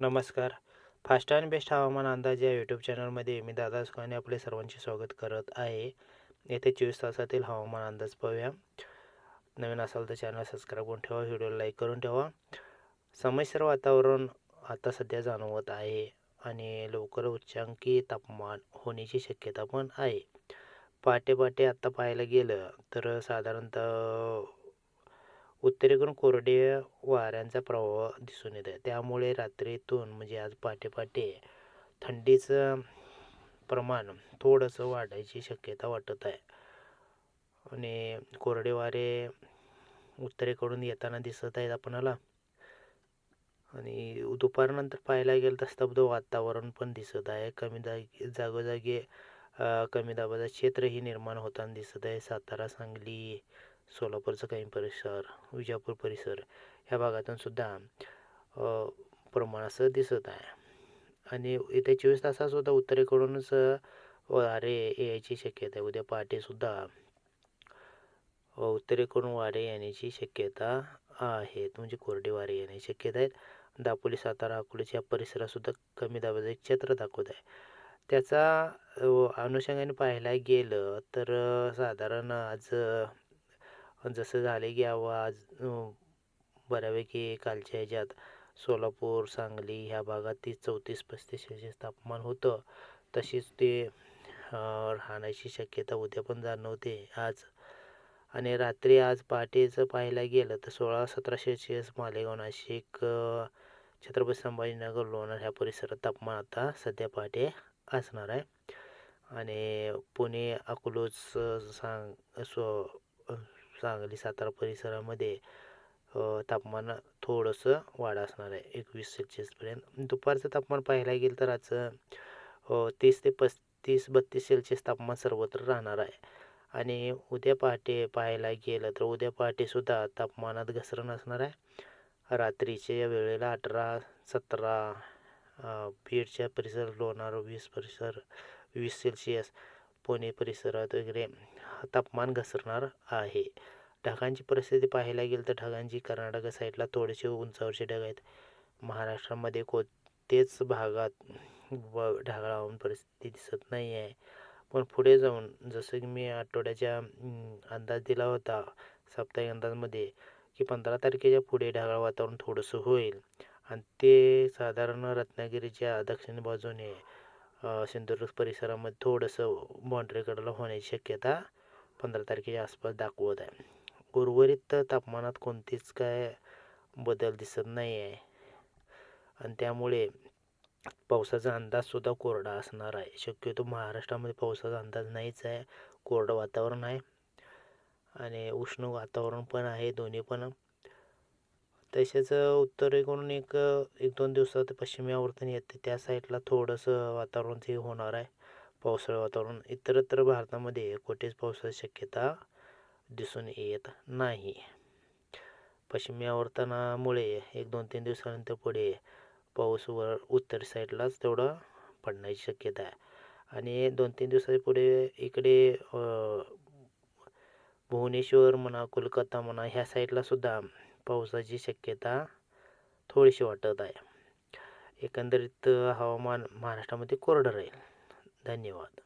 नमस्कार. Fast and best हवामान अंदाज या यूट्यूब चॅनलमध्ये मी दादा सुखाने आपले सर्वांचे स्वागत करत आहे. येथे चोवीस तासातील हवामान अंदाज पाहूया. नवीन असाल तर चॅनल सबस्क्राईब करून ठेवा व्हिडिओला लाईक करून ठेवा. समस्या वातावरण आता सध्या जाणवत आहे आणि लवकर उच्चांकी तापमान होण्याची शक्यता पण आहे. पहाटे पहाटे आत्ता पाहायला गेलं तर साधारणतः उत्तरेकडून कोरडे वाऱ्यांचा प्रभाव दिसून येत आहे त्यामुळे रात्रीतून म्हणजे आज पहाटे पहाटे थंडीचं प्रमाण थोडंसं वाढायची शक्यता वाटत आहे. आणि कोरडे वारे उत्तरेकडून येताना दिसत आहेत आपणाला. आणि दुपारनंतर पाहायला गेलं तर स्तब्ध वातावरण पण दिसत आहे. कमी जागी जागोजागी कमी दाबाचं क्षेत्रही निर्माण होताना दिसत आहे. सातारा सांगली सोलापूरचा काही परिसर विजापूर परिसर ह्या भागातून सुद्धा प्रमाण असं दिसत आहे. आणि येत्या चोवीस तासात सुद्धा उत्तरेकडूनच वारे यायची शक्यता आहे. उद्या पहाटेसुद्धा उत्तरेकडून वारे येण्याची शक्यता आहेत. म्हणजे कोरडे वारे येण्याची शक्यता आहेत. दापोली सातारा अकोलेच्या परिसरातसुद्धा कमी दाबाचं एक क्षेत्र दाखवत आहे. त्याचा अनुषंगाने पाहायला गेलं तर साधारण आज जसं झाले की आज बऱ्यापैकी कालच्या ह्याच्यात सोलापूर सांगली ह्या भागात तीस चौतीस पस्तीस सेल्सिअस तापमान होतं. तशीच ते राहण्याची शक्यता उद्या पण जाणवते. आज आणि रात्री आज पहाटेचं पाहायला गेलं तर सोळा सतरा सेल्सिअस मालेगाव नाशिक छत्रपती संभाजीनगर लोणार ह्या परिसरात तापमान आता सध्या पहाटे असणार आहे. आणि पुणे अकलूज सांग सो सांगली सातारा परिसरामध्ये तापमान थोडंसं वाढ असणार आहे. एकवीस सेल्सिअसपर्यंत दुपारचं तापमान पाहायला गेलं तर आज तीस ते पस्तीस बत्तीस सेल्सिअस तापमान सर्वत्र राहणार आहे. आणि उद्या पहाटे पाहायला गेलं तर उद्या पहाटेसुद्धा तापमानात घसरण असणार आहे. रात्रीच्या वेळेला अठरा सतरा बीडच्या परिसर लोणार वीस परिसर वीस सेल्सिअस पुणे परिसरात वगैरे तापमान घसरणार आहे. ढगांची परिस्थिती पाहायला गेलं तर ढगांची कर्नाटक साईडला थोडेसे उंचावरचे ढग आहेत. महाराष्ट्रामध्ये कोणतेच भागात व ढगाळावून परिस्थिती दिसत नाही आहे. पण पुढे जाऊन जसं की मी आठवड्याच्या अंदाज दिला होता साप्ताहिक अंदाजमध्ये की पंधरा तारखेच्या पुढे ढगाळ वातावरण थोडंसं होईल. आणि ते साधारण रत्नागिरीच्या दक्षिण बाजूने सिंधुदुर्ग परिसरामध्ये थोडंसं बाँड्रीकडला होण्याची शक्यता पंधरा तारखेच्या आसपास दाखवत आहे. उर्वरित तापमानात कोणतीच काय बदल दिसत नाही आहे आणि त्यामुळे पावसाचा अंदाजसुद्धा कोरडा असणार आहे. शक्यतो महाराष्ट्रामध्ये पावसाचा अंदाज नाहीच आहे. कोरडं वातावरण आहे. आणि उष्ण वातावरण पण आहे दोन्ही पण. तसेच उत्तरेकडून एक एक दोन दिवसात पश्चिमी आवर्तन येते. त्या साईडला थोडंसं वातावरण ते होणार आहे. पावसाळी वातावरण. इतरत्र भारतामध्ये कुठेच पावसाची शक्यता दिसून येत नाही. पश्चिमी आवर्तनामुळे एक दोन तीन दिवसानंतर पुढे पाऊस वर उत्तर साईडलाच तेवढं पडण्याची शक्यता आहे. आणि दोन तीन दिवसाच्या पुढे इकडे भुवनेश्वर म्हणा कोलकाता म्हणा ह्या साईडलासुद्धा पावसाची शक्यता थोडीशी वाटत आहे. एकंदरीत हवामान महाराष्ट्रामध्ये कोरडं राहील. धन्यवाद.